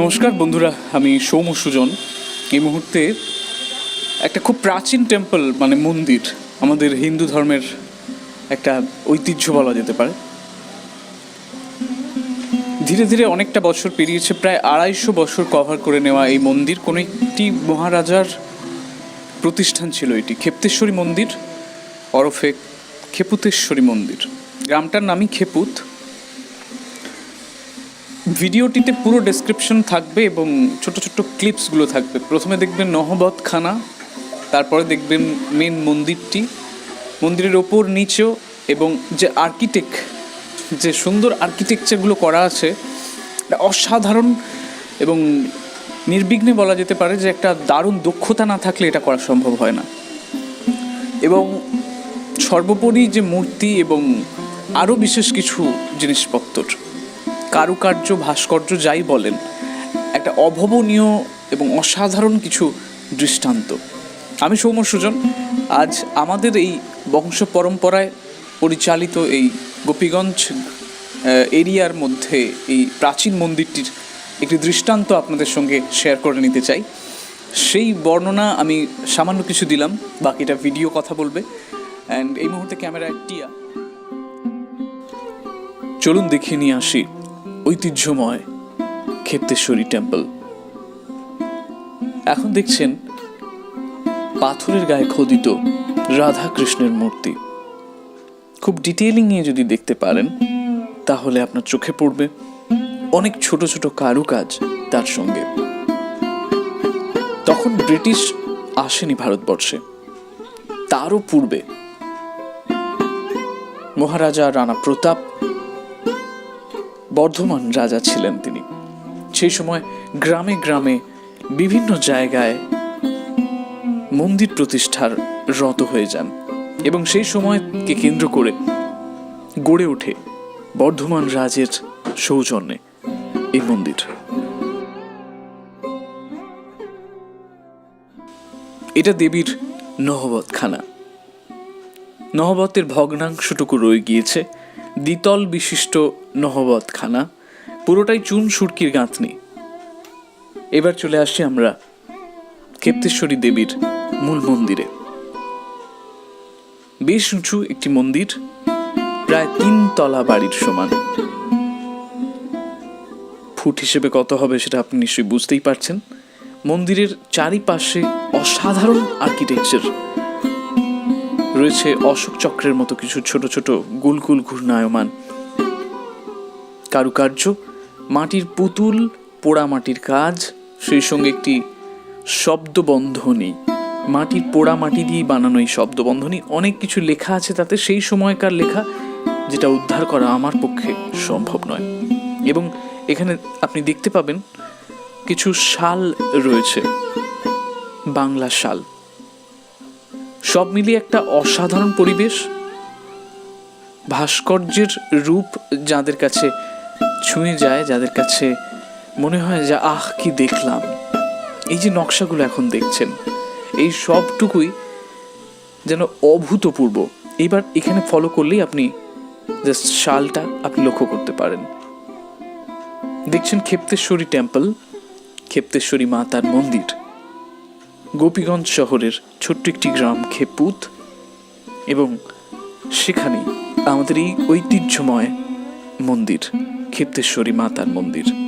নমস্কার বন্ধুরা, আমি সৌম সুজন। এই মুহূর্তে একটা খুব প্রাচীন টেম্পল মানে মন্দির, আমাদের হিন্দু ধর্মের একটা ঐতিহ্য বলা যেতে পারে। ধীরে ধীরে অনেকটা বছর পেরিয়েছে, প্রায় আড়াইশো বছর কভার করে নেওয়া এই মন্দির। কোনো একটি মহারাজার প্রতিষ্ঠান ছিল এটি, ক্ষেপ্তেশ্বরী মন্দির, ওরফে খেপুতেশ্বরী মন্দির। গ্রামটার নামই খেপুত ভিডিওটিতে পুরো ডেসক্রিপশন থাকবে এবং ছোট ছোট ক্লিপসগুলো থাকবে। প্রথমে দেখবেন নহবত খানা, তারপরে দেখবেন মেন মন্দিরটি। মন্দিরের ওপর নিচেও এবং যে আর্কিটেক্ট যে সুন্দর আর্কিটেকচারগুলো করা আছে, এটা অসাধারণ এবং নির্বিঘ্নে বলা যেতে পারে যে একটা দারুণ দক্ষতা না থাকলে এটা করা সম্ভব হয় না। এবং সর্বোপরি যে মূর্তি এবং আরও বিশেষ কিছু জিনিসপত্র। কারুকার্য, ভাস্কর্য যাই বলেন, একটা অভাবনীয় এবং অসাধারণ কিছু দৃষ্টান্ত। আমি সৌম্য সুজন, আজ আমাদের এই বংশ পরম্পরায় পরিচালিত এই গোপীগঞ্জ এরিয়ার মধ্যে এই প্রাচীন মন্দিরটির একটি দৃষ্টান্ত আপনাদের সঙ্গে শেয়ার করে নিতে চাই। সেই বর্ণনা আমি সামান্য কিছু দিলাম, বাকিটা ভিডিও কথা বলবে। অ্যান্ড এই মুহূর্তে ক্যামেরা টিয়া। চলুন দেখিয়ে নিয়ে আসি। ঐতিহ্যময় ক্ষেত্রেশ্বরী টেম্পল। এখন দেখছেন পাথরের গায়ে খোদিত রাধা কৃষ্ণের মূর্তি। খুব ডিটেইলিং নিয়ে যদি দেখতে পারেন, তাহলে আপনার চোখে পড়বে অনেক ছোট ছোট কারুকাজ তার সঙ্গে। তখন ব্রিটিশ আসেনি ভারতবর্ষে। তারও পূর্বে মহারাজা রানা প্রতাপ বর্ধমান রাজা ছিলেন তিনি। সেই সময় গ্রামে গ্রামে বিভিন্ন জায়গায় মন্দির প্রতিষ্ঠার রত হয়ে যান এবং সেই সময়কে কেন্দ্র করে গড়ে ওঠে বর্ধমান রাজের সৌজন্যে এই মন্দির। এটা দেবীর নহবতখানা। নহবতের ভগ্নাংশটুকু রয়ে গিয়েছে দ্বিতল বিশিষ্ট নহবতখানা, পুরোটাই চুন সুরকির গাঁথনি। এবার চলে আসছি আমরা ক্ষেপ্তেশ্বরী দেবীর মূল মন্দিরে। বেশ উঁচু একটি মন্দির, প্রায় তিন তলা বাড়ির সমান। ফুট হিসেবে কত হবে সেটা আপনি নিশ্চয়ই বুঝতেই পারছেন। মন্দিরের চারিপাশে অসাধারণ আর্কিটেকচার রয়েছে অশোক চক্রের মতো কিছু ছোট ছোট গুলগুল ঘূর্ণায়মান। কারুকার্য, মাটির পুতুল, পোড়া মাটির কাজ, সেই সঙ্গে একটি শব্দবন্ধনী। মাটির পোড়া মাটি দিয়ে বানানো এই শব্দবন্ধনী। অনেক কিছু লেখা আছে তাতে, সেই সময়কার লেখা যেটা উদ্ধার করা আমার পক্ষে সম্ভব নয়। এবং এখানে আপনি দেখতে পাবেন কিছু শাল রয়েছে, বাংলা শাল। সব মিলিয়ে একটা অসাধারণ পরিবেশ। ভাস্কর্যের রূপ যাদের কাছে ছুঁয়ে যায়, যাদের কাছে মনে হয় যে, আহ, কি দেখলাম! এই যে নকশাগুলো এখন দেখছেন, এই সবটুকুই যেন অভূতপূর্ব। এবার এখানে ফলো করলেই আপনি জাস্ট শালটা আপনি লক্ষ্য করতে পারেন। দেখছেন ক্ষেপ্তেশ্বরী টেম্পল ক্ষেপ্তেশ্বরী মাতার মন্দির। গোপীগঞ্জ শহরের ছোট্ট একটি গ্রাম খেপুত এবং সেখানে আমাদের এই ঐতিহ্যময় মন্দির, ক্ষেপ্তেশ্বরী মাতার মন্দির।